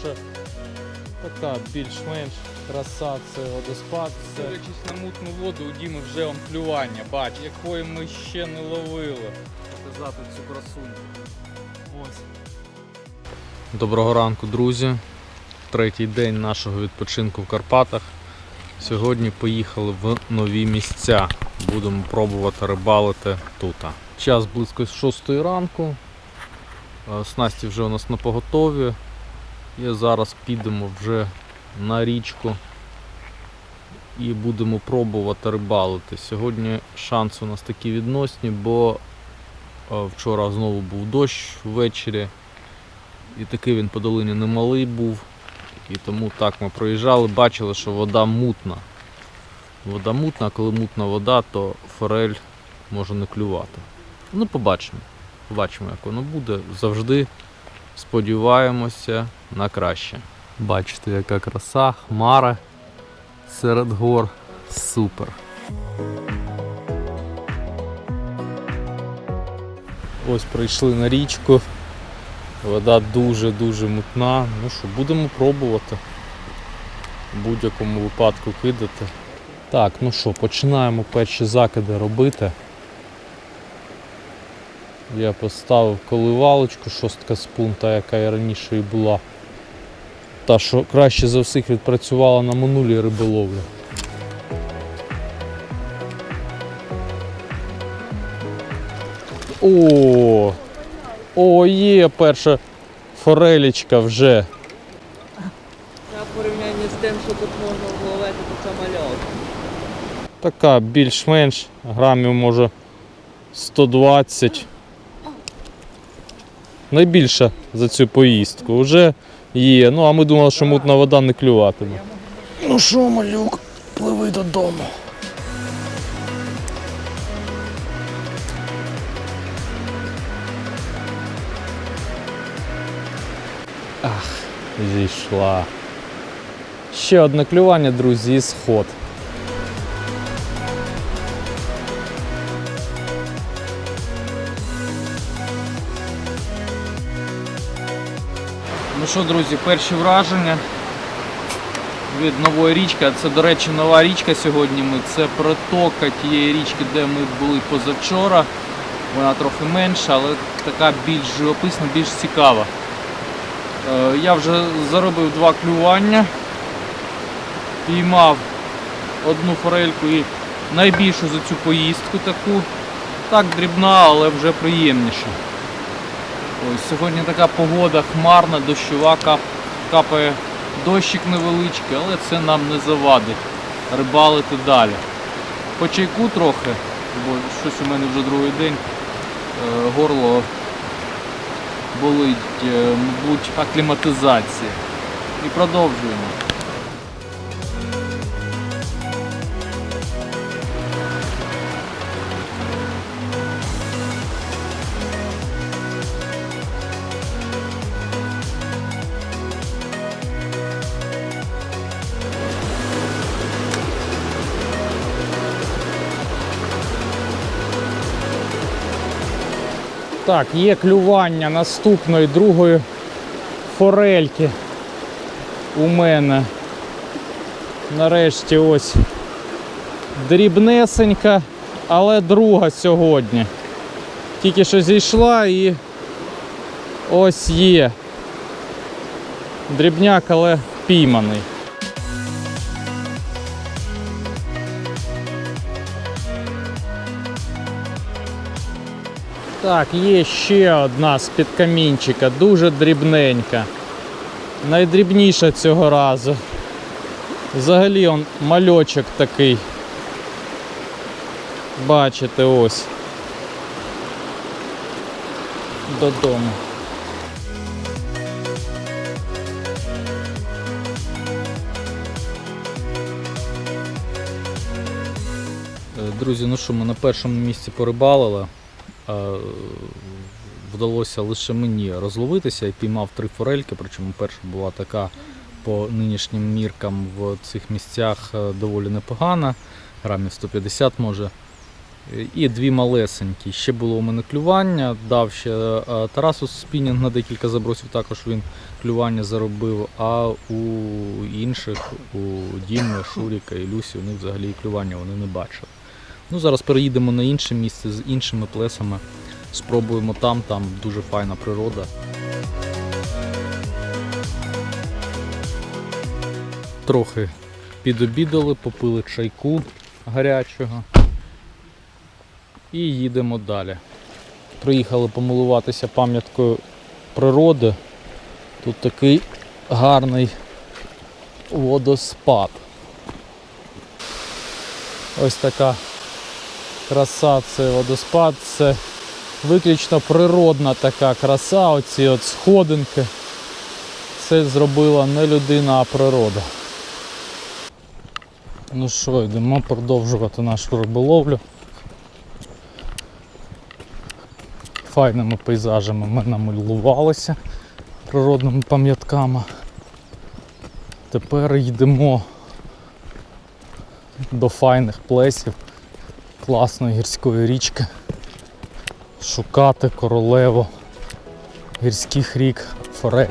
що така більш-менш краса це водоспад. Це... Дивлячись на мутну воду, у Діми вже он клювання, бач, якої ми ще не ловили. Показати цю красуню. Ось. Доброго ранку, друзі. Третій день нашого відпочинку в Карпатах. Сьогодні поїхали в нові місця. Будемо пробувати рибалити тут. Час близько 6 ранку. Е, Снасті вже у нас на поготові. І зараз підемо вже на річку і будемо пробувати рибалити. Сьогодні шанси у нас такі відносні, бо е, вчора знову був дощ ввечері. І такий він по долині немалий був. І тому так ми проїжджали, бачили, що вода мутна. Вода мутна, а коли мутна вода, то форель може не клювати. Ну, побачимо. Побачимо, як воно буде. Завжди сподіваємося на краще. Бачите, яка краса, хмара серед гор. Супер. Ось прийшли на річку. Вода дуже-дуже мутна. Ну що, будемо пробувати в будь-якому випадку кидати. Так, ну що, починаємо перші закиди робити. Я поставив коливалочку, шостка спун, та яка і раніше і була. Та, що краще за всіх відпрацювала на минулій риболовлі. О, о, є перша форелічка вже. На порівнянні з тим, що тут можна зловити, то це мальок. Така більш-менш грамів може 120. Найбільша за цю поїздку вже є. Ну а ми думали, що мутна вода не клюватиме. Ну що, малюк, пливи додому. Ах, зійшла. Ще одне клювання, друзі, і сход. Що, друзі, перші враження від нової річки. Це, до речі, нова річка сьогодні. Ми це протока тієї річки, де ми були позавчора. Вона трохи менша, але така більш живописна, більш цікава. Е, Я вже заробив два клювання, піймав одну форельку і найбільшу за цю поїздку таку. Так дрібна, але вже приємніша. Ось сьогодні така погода хмарна, дощова, капає дощик невеличкий, але це нам не завадить рибалити далі. По чайку трохи, бо щось у мене вже другий день е, горло болить, е, мабуть, акліматизація. І продовжуємо. Так, є клювання наступної другої форельки у мене. Нарешті ось дрібнесенька, але друга сьогодні. Тільки що зійшла і ось є. Дрібняк, але впійманий. Так, є ще одна з-під камінчика, дуже дрібненька. Найдрібніша цього разу. Взагалі он мальочок такий. Бачите, ось. Додому. Е, Друзі, ну що, ми на першому місці порибалили. Е, Вдалося лише мені розловитися і піймав три форельки, причому перша була така по нинішнім міркам в цих місцях е, доволі непогана, грамів 150 може. І дві малесенькі. Ще було у мене клювання, дав ще е, Тарасу спінінг на декілька забросів, також він клювання заробив, а у інших, у Діми, Шуріка і Люсі, вони взагалі клювання вони не бачили. Ну, зараз переїдемо на інше місце з іншими плесами. Спробуємо там, там дуже файна природа. Трохи підобідали, попили чайку гарячого і їдемо далі. Приїхали помилуватися пам'яткою природи. Тут такий гарний водоспад. Ось така краса, це водоспад, це виключно природна така краса, оці от сходинки. Це зробила не людина, а природа. Ну що, йдемо продовжувати нашу риболовлю. Файними пейзажами ми намилувалися природними пам'ятками. Тепер йдемо до файних плесів класної гірської річки. Шукати королеву гірських рік форель.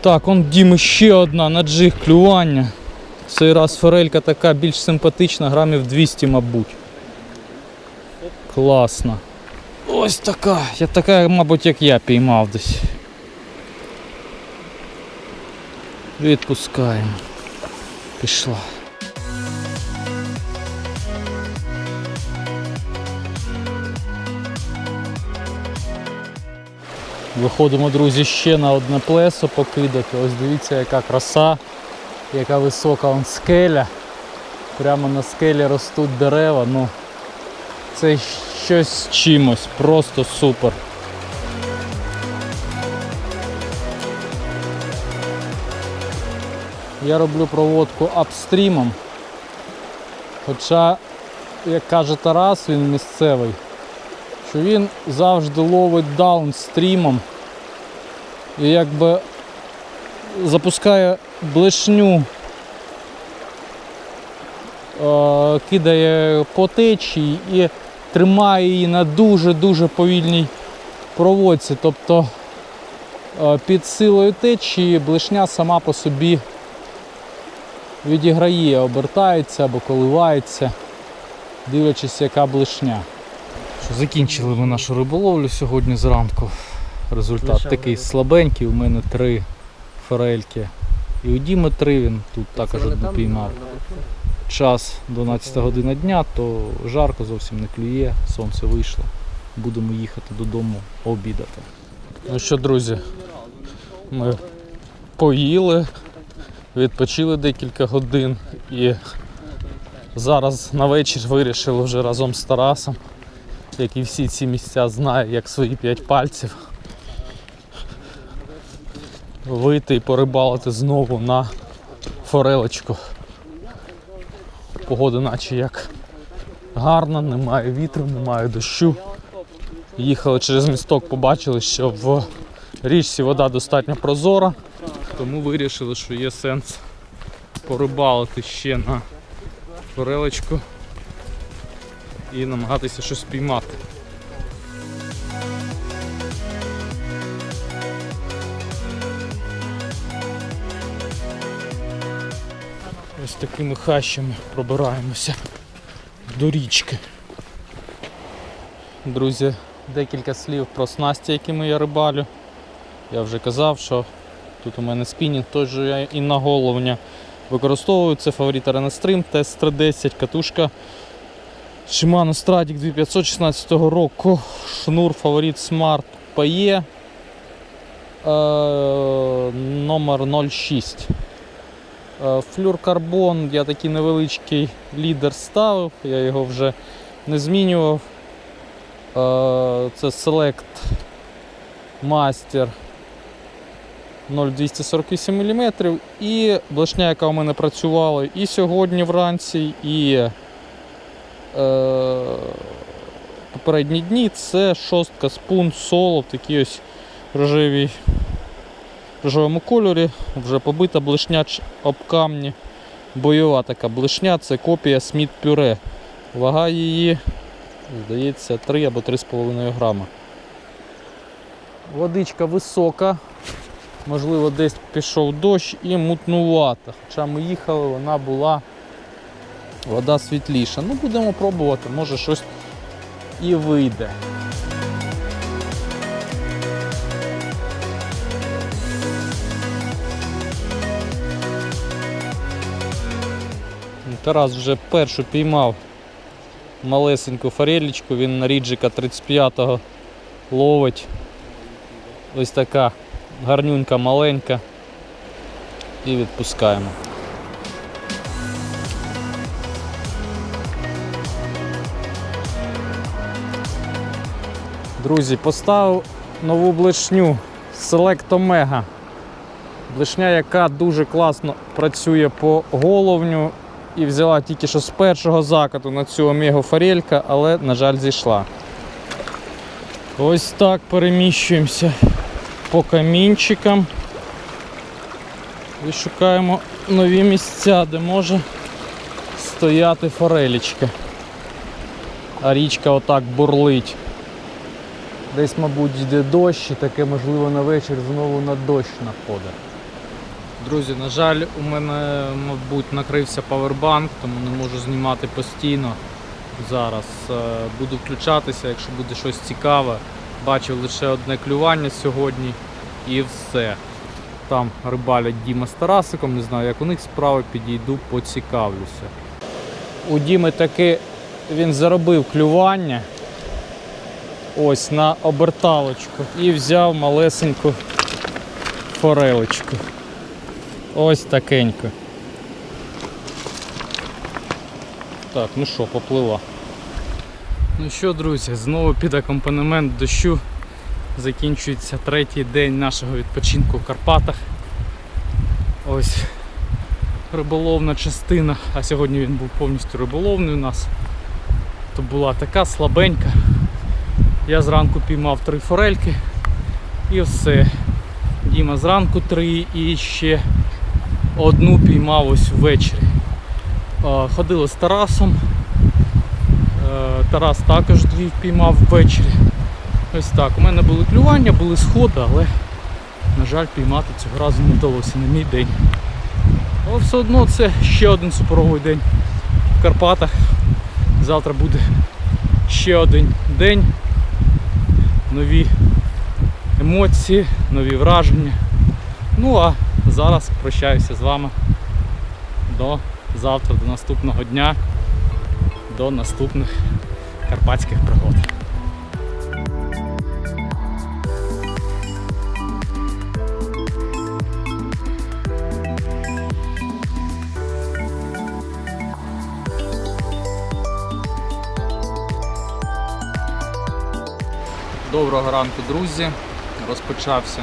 Так, он Діми ще одна на джиг клювання. Цей раз форелька така більш симпатична, грамів 200, мабуть. Класно. Ось така. Я така, мабуть, як я піймав десь. Відпускаємо. Пішла. Виходимо, друзі, ще на одне плесо покидати. Ось дивіться, яка краса, яка висока он скеля. Прямо на скелі ростуть дерева. Ну, це щось з чимось, просто супер. Я роблю проводку апстрімом. Хоча, як каже Тарас, він місцевий, що він завжди ловить даунстрімом і якби запускає блешню, е, кидає по течії і тримає її на дуже-дуже повільній проводці. Тобто е, під силою течії блешня сама по собі відіграє, обертається або коливається, дивлячись, яка блешня. Що, закінчили ми нашу риболовлю сьогодні зранку. Результат такий слабенький, у мене три форельки. І у Діми три він тут також одну піймав. Час 12 година дня, то жарко зовсім не клює, сонце вийшло. Будемо їхати додому обідати. Ну що, друзі, ми поїли, відпочили декілька годин і зараз на вечір вирішили вже разом з Тарасом, як і всі ці місця знає, як свої п'ять пальців, вийти і порибалити знову на форелочку. Погода наче як гарна, немає вітру, немає дощу. Їхали через місток, побачили, що в річці вода достатньо прозора, тому вирішили, що є сенс порибалити ще на форелечку і намагатися щось піймати. Такими хащами пробираємося до річки. Друзі, декілька слів про снасті, якими я рибалю. Я вже казав, що тут у мене спінінг, той же я і на головня використовую. Це фаворит Arena Stream, тест 310, катушка Shimano Stradic 2516 року, шнур фаворит Smart PE е, номер 06. Е, Флюркарбон, я такий невеличкий лідер ставив, я його вже не змінював. Е, Це Select Master 0,248 мм і блешня, яка у мене працювала і сьогодні вранці, і е, попередні дні це шостка спун соло в такій ось рожевій, рожевому кольорі, вже побита блишня об камні. Бойова така блишня, це копія Сміт Пюре. Вага її, здається, 3 або 3,5 грама. Водичка висока, можливо, десь пішов дощ і мутнувата. Хоча ми їхали, вона була вода світліша. Ну, будемо пробувати, може щось і вийде. Тарас вже першу піймав малесеньку форелічку, він на ріджика 35-го ловить. Ось така гарнюнька маленька. І відпускаємо. Друзі, поставив нову блишню Select Omega. Блишня, яка дуже класно працює по головню і взяла тільки що з першого закату на цю омегу форелька, але, на жаль, зійшла. Ось так переміщуємося по камінчикам і шукаємо нові місця, де може стояти форелічка. А річка отак бурлить. Десь, мабуть, йде дощ, і таке можливо на вечір знову на дощ находить. Друзі, на жаль, у мене, мабуть, накрився павербанк, тому не можу знімати постійно. Зараз Е, буду включатися, якщо буде щось цікаве. Бачив лише одне клювання сьогодні і все. Там рибалять Діма з Тарасиком, не знаю, як у них справи, підійду, поцікавлюся. У Діми таки він заробив клювання ось на оберталочку і взяв малесеньку форелечку. Ось такенько. Так, ну що, поплила. Ну що, друзі, знову під акомпанемент дощу закінчується третій день нашого відпочинку в Карпатах. Ось риболовна частина, а сьогодні він був повністю риболовний у нас. То була така слабенька. Я зранку піймав три форельки і все. Діма зранку три і ще одну піймав ось ввечері. Ходили з Тарасом. Е, Тарас також дві впіймав ввечері. Ось так. У мене були клювання, були сходи, але, на жаль, піймати цього разу не вдалося на мій день. Але все одно це ще один суперовий день в Карпатах. Завтра буде ще один день. Нові емоції, нові враження. Ну а зараз прощаюся з вами до завтра, до наступного дня, до наступних карпатських пригод. Доброго ранку, друзі. Розпочався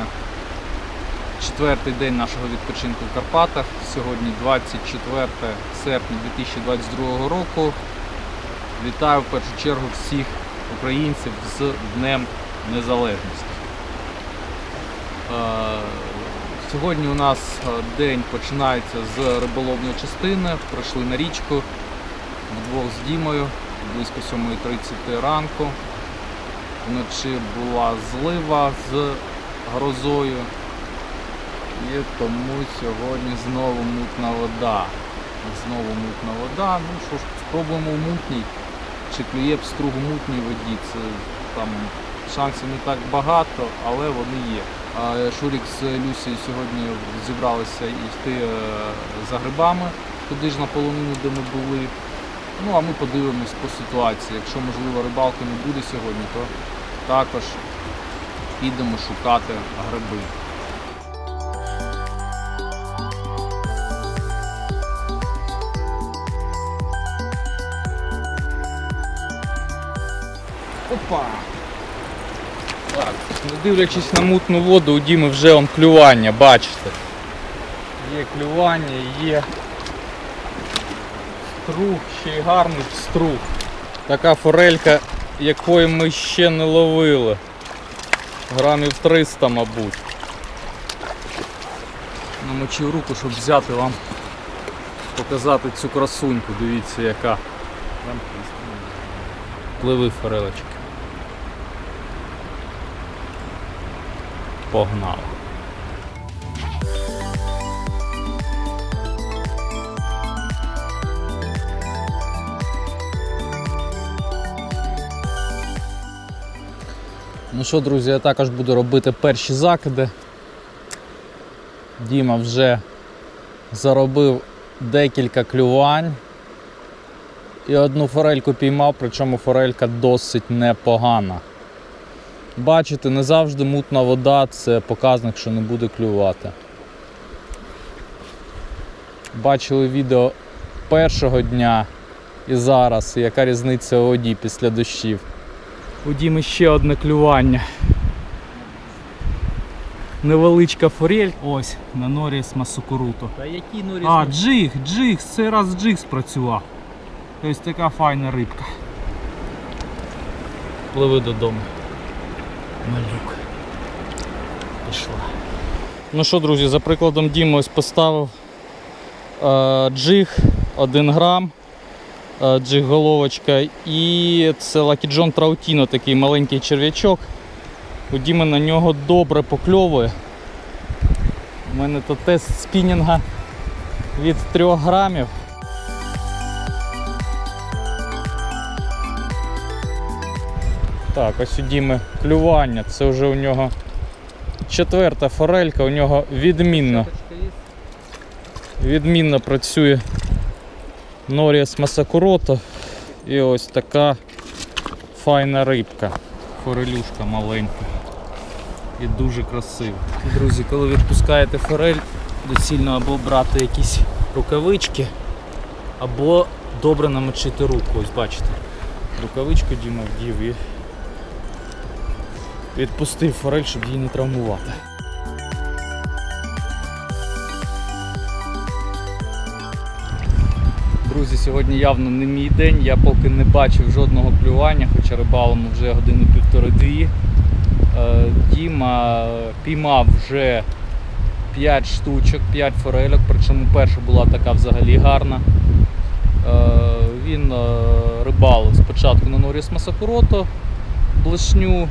четвертий день нашого відпочинку в Карпатах. Сьогодні 24 серпня 2022 року. Вітаю в першу чергу всіх українців з Днем Незалежності. Е, Сьогодні у нас е, день починається з риболовної частини. Прийшли на річку вдвох з Дімою близько 7.30 ранку. Вночі була злива з грозою. Тому сьогодні знову мутна вода. Знову мутна вода. Ну що ж, спробуємо в мутній. Чи клює пструг в мутній воді. Це там шансів не так багато, але вони є. Шурік з Люсією сьогодні зібралися йти е, за грибами туди ж на полонину, де ми були. Ну а ми подивимось по ситуації. Якщо можливо рибалки не буде сьогодні, то також підемо шукати гриби. Опа! Так, не дивлячись на мутну воду, у Діми вже он клювання, бачите. Є клювання, є струг, ще й гарний струг. Така форелька, якої ми ще не ловили. Грамів 300, мабуть. намочив руку, щоб взяти вам, показати цю красуньку. Дивіться яка. Пливи форелочки. Погнали. Ну що, друзі, я також буду робити перші закиди. Діма вже заробив декілька клювань. І одну форельку піймав, причому форелька досить непогана. Бачите, не завжди мутна вода це показник, що не буде клювати. Бачили відео першого дня і зараз, яка різниця у воді після дощів. У Діми ще одне клювання. Невеличка форель. Ось, на норі з масукуруту. Та які норі А, джиг, джиг, цей раз джиг спрацював. Ось така файна рибка. Пливи додому. Малюк. Пішла. Ну що, друзі, за прикладом Діми ось поставив е, джиг 1 грам. е, Джиг головочка. І це John Trautino, такий маленький черв'ячок. У Діми на нього добре покльовує. У мене то тест спінінга від 3 грамів. Так, ось у Діми клювання. Це вже у нього четверта форелька, у нього відмінно, відмінно працює Норіас Масакурото. І ось така файна рибка. Форелюшка маленька. І дуже красива. Друзі, коли відпускаєте форель, доцільно або брати якісь рукавички, або добре намочити руку. Ось бачите. Рукавичку Діма вдів і відпустив форель, щоб її не травмувати. Друзі, сьогодні явно не мій день. Я поки не бачив жодного клювання, хоча рибалимо вже години півтори-дві. Е, Діма піймав вже 5 штучок, 5 форельок, причому перша була така взагалі гарна. Е, Він е, рибалив спочатку на Норіс Масакурото, блешню,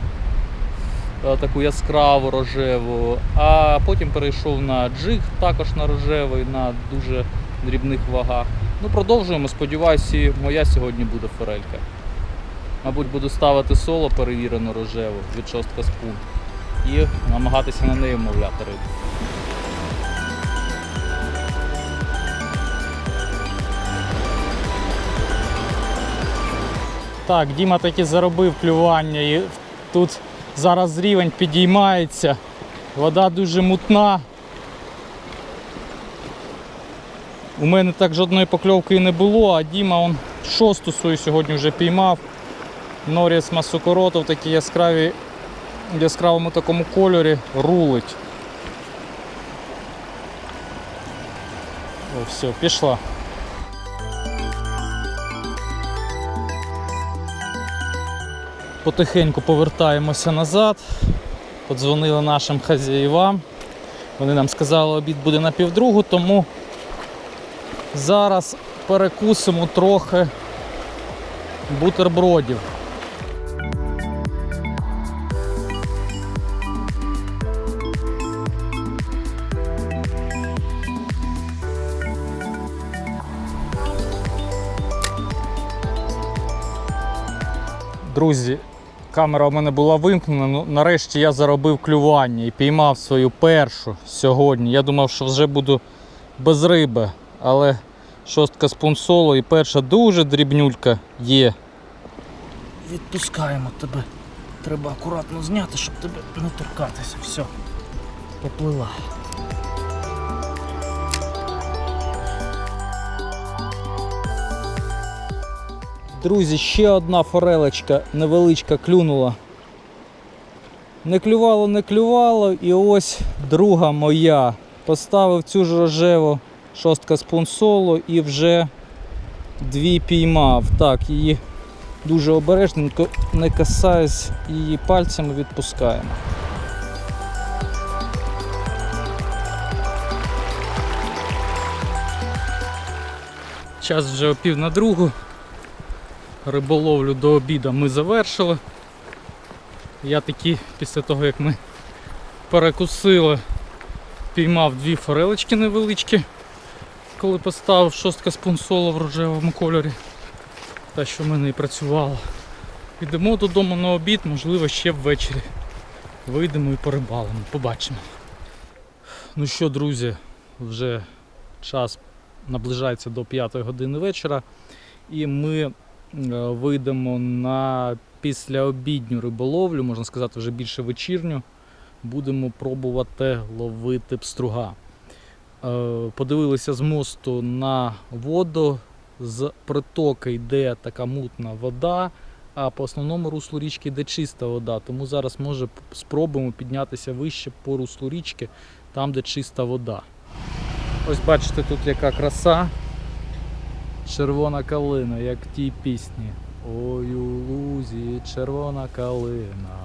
таку яскраву рожеву, а потім перейшов на джиг, також на рожевий, на дуже дрібних вагах. Ну, продовжуємо, сподіваюся, моя сьогодні буде форелька. Мабуть, буду ставити соло перевірену рожеву від шостка спун і намагатися на неї вмовляти рибу. Так, Діма таки заробив клювання і тут зараз рівень підіймається. Вода дуже мутна. У мене так жодної покльовки і не було, а Діма он шосту свою сьогодні вже піймав. Норіс Масукорото в такій яскравій, яскравому такому кольорі рулить. О, все, пішла. Потихеньку повертаємося назад. Подзвонили нашим хазяївам. Вони нам сказали, обід буде на півдругу, тому зараз перекусимо трохи бутербродів. Друзі, камера у мене була вимкнена. Ну, нарешті я заробив клювання і піймав свою першу сьогодні. Я думав, що вже буду без риби, але шостка спунсоло і перша дуже дрібнюлька є. Відпускаємо тебе. Треба акуратно зняти, щоб тебе не торкатися. Все, поплила. Друзі, ще одна форелечка невеличка клюнула. Не клювало, не клювало, і ось друга моя. Поставив цю ж рожеву шостка спонсолу і вже дві піймав. Так, її дуже обережненько, не касаюсь її пальцями, відпускаємо. Час вже о пів на другу. Риболовлю до обіду ми завершили. Я таки, після того як ми перекусили, піймав дві форелечки невеличкі, коли поставив шостка спонсола в рожевому кольорі. Та, що в мене і працювала. Йдемо додому на обід, можливо, ще ввечері. Вийдемо і порибалимо, побачимо. Ну що, друзі, вже час наближається до 5 години вечора, і ми вийдемо на післяобідню риболовлю, можна сказати, вже більше вечірню. Будемо пробувати ловити пструга. Е, Подивилися з мосту на воду, з притоки йде така мутна вода, а по основному руслу річки йде чиста вода. Тому зараз може спробуємо піднятися вище по руслу річки, там де чиста вода. Ось бачите, тут яка краса. Червона калина, як в тій пісні. Ой у лузі червона калина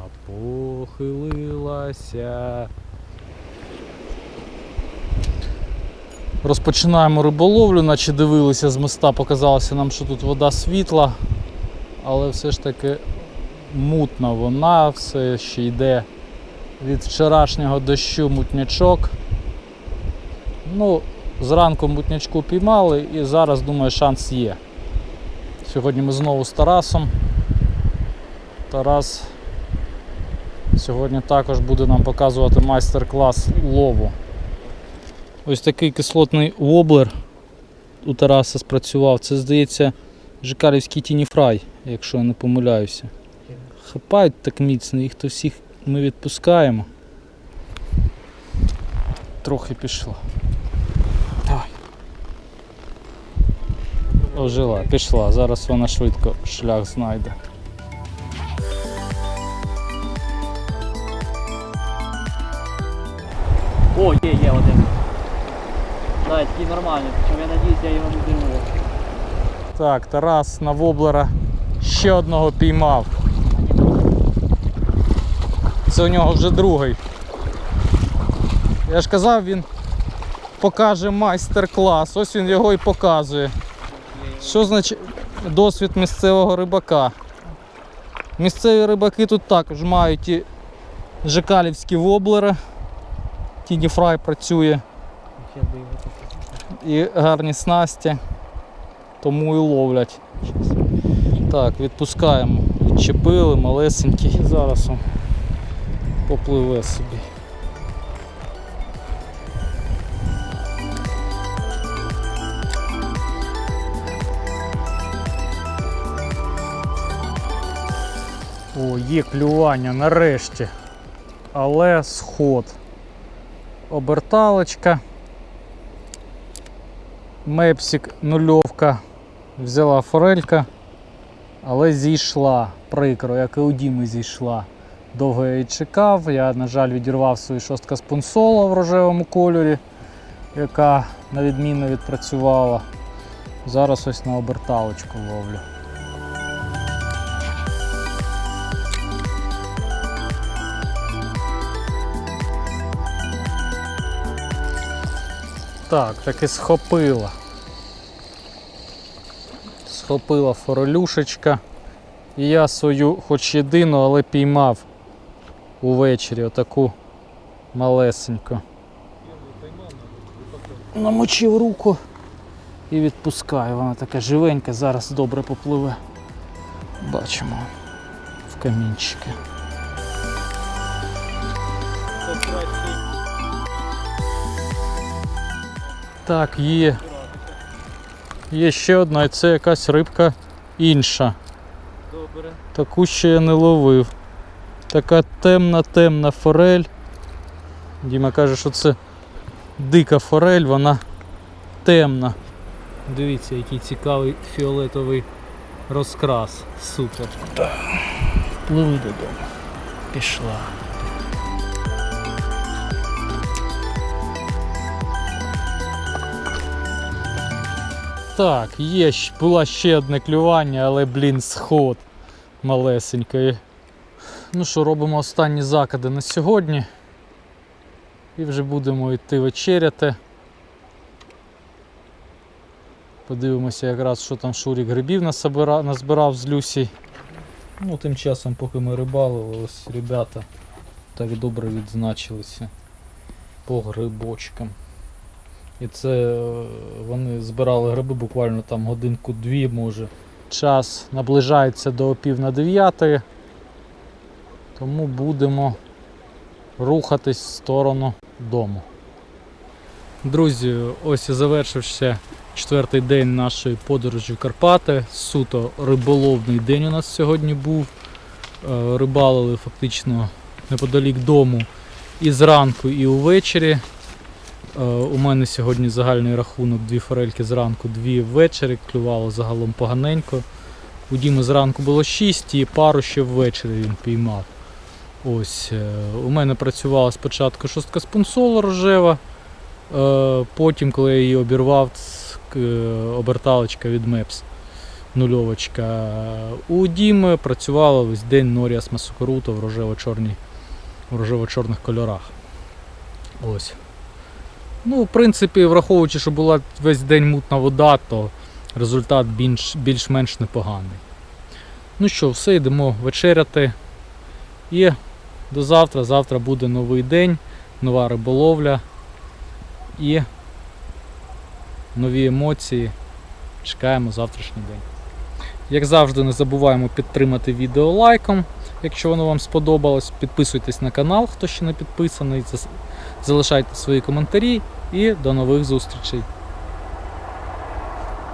похилилася. Розпочинаємо риболовлю, наче дивилися з моста, показалося нам, що тут вода світла, але все ж таки мутна вона, все ще йде від вчорашнього дощу мутнячок. Ну, зранку мутнячку піймали і зараз, думаю, шанс є. Сьогодні ми знову з Тарасом. Тарас сьогодні також буде нам показувати майстер-клас лову. Ось такий кислотний воблер у Тараса спрацював. Це, здається, Жикалівський тініфрай, якщо я не помиляюся. Хапають так міцно, їх то всіх ми відпускаємо. Трохи пішло. Ожила, пішла. Зараз вона швидко шлях знайде. О, є, є один. Да, такий нормальний, причому я надіюсь, я його не дивлю. Так, Тарас на воблера ще одного піймав. Це у нього вже другий. Я ж казав, він покаже майстер-клас. Ось він його і показує. Що значить досвід місцевого рибака? Місцеві рибаки тут також мають і жикалівські воблери. Тіні фрай працює і гарні снасті, тому і ловлять. Так, відпускаємо. Відчепили, малесенький. І зараз попливе собі. О, є клювання нарешті. Але сход. Оберталочка. Мепсик нульовка. Взяла форелька, але зійшла. Прикро, як і у Діми зійшла. Довго я її чекав. Я, на жаль, відірвав свою шостка спонсола в рожевому кольорі, яка на відмінно відпрацювала. Зараз ось на оберталочку ловлю. Так, таки схопила. Схопила форелюшечка. І я свою, хоч єдину, але піймав увечері отаку малесеньку. Намочив руку і відпускаю. Вона така живенька, зараз добре попливе. Бачимо в камінчики. Так, є. Є ще одна, і це якась рибка інша. Добре. Таку ще я не ловив. Така темна, темна форель. Діма каже, що це дика форель, вона темна. Дивіться, який цікавий фіолетовий розкрас. Супер. Пливи додому. Пішла. Так, є, була ще одне клювання, але, блін, сход малесенький. Ну що, робимо останні закиди на сьогодні. І вже будемо йти вечеряти. Подивимося якраз, що там Шурік грибів назбирав з Люсі. Ну, тим часом, поки ми рибалили, ось ребята так добре відзначилися по грибочкам. І це е, вони збирали гриби буквально там годинку-дві, може. Час наближається до пів на дев'ятої, тому будемо рухатись в сторону дому. Друзі, ось і завершився четвертий день нашої подорожі в Карпати. Суто риболовний день у нас сьогодні був. Е, Рибалили фактично неподалік дому і зранку, і увечері. Е, У мене сьогодні загальний рахунок дві форельки зранку, дві ввечері, клювало загалом поганенько. У Діми зранку було 6 і пару ще ввечері він піймав. Ось, е, у мене працювала спочатку шостка спунсола рожева, е, потім, коли я її обірвав, оберталочка від Мепс. Нульовочка. У Діми працювала весь день Норіас Масукоруто в рожево-чорній в рожево-чорних кольорах. Ось. Ну, в принципі, враховуючи, що була весь день мутна вода, то результат більш, більш-менш непоганий. Ну що, все, йдемо вечеряти. І до завтра. Завтра буде новий день, нова риболовля і нові емоції. Чекаємо завтрашній день. Як завжди, не забуваємо підтримати відео лайком, якщо воно вам сподобалось. Підписуйтесь на канал, хто ще не підписаний. Залишайте свої коментарі і до нових зустрічей.